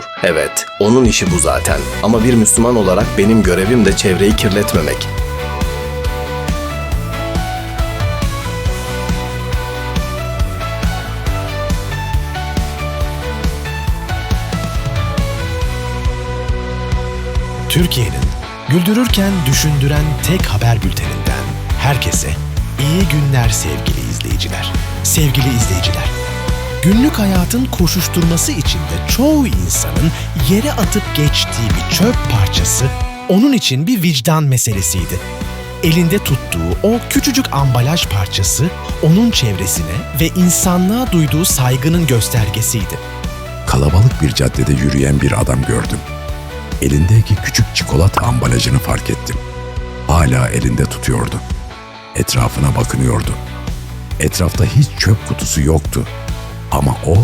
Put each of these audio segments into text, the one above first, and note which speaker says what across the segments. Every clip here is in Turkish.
Speaker 1: süpürüyor. Evet, onun işi bu zaten. Ama bir Müslüman olarak benim görevim de çevreyi kirletmemek.
Speaker 2: Türkiye'nin güldürürken düşündüren tek haber bülteninden herkese iyi günler sevgili izleyiciler. Sevgili izleyiciler, günlük hayatın koşuşturması içinde çoğu insanın yere atıp geçtiği bir çöp parçası onun için bir vicdan meselesiydi. Elinde tuttuğu o küçücük ambalaj parçası onun çevresine ve insanlığa duyduğu saygının göstergesiydi.
Speaker 3: Kalabalık bir caddede yürüyen bir adam gördüm. Elindeki küçük çikolata ambalajını fark ettim. Hala elinde tutuyordu. Etrafına bakınıyordu. Etrafta hiç çöp kutusu yoktu. Ama o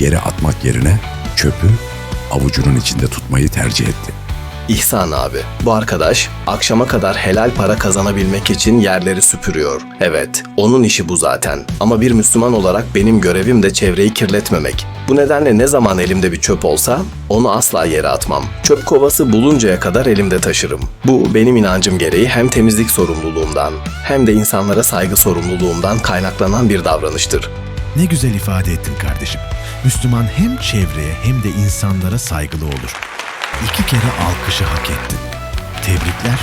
Speaker 3: yere atmak yerine çöpü avucunun içinde tutmayı tercih etti.
Speaker 1: İhsan abi, bu arkadaş akşama kadar helal para kazanabilmek için yerleri süpürüyor. Evet, onun işi bu zaten. Ama bir Müslüman olarak benim görevim de çevreyi kirletmemek. Bu nedenle ne zaman elimde bir çöp olsa onu asla yere atmam. Çöp kovası buluncaya kadar elimde taşırım. Bu benim inancım gereği hem temizlik sorumluluğumdan hem de insanlara saygı sorumluluğumdan kaynaklanan bir davranıştır.
Speaker 2: Ne güzel ifade ettin kardeşim. Müslüman hem çevreye hem de insanlara saygılı olur. İki kere alkışı hak ettin. Tebrikler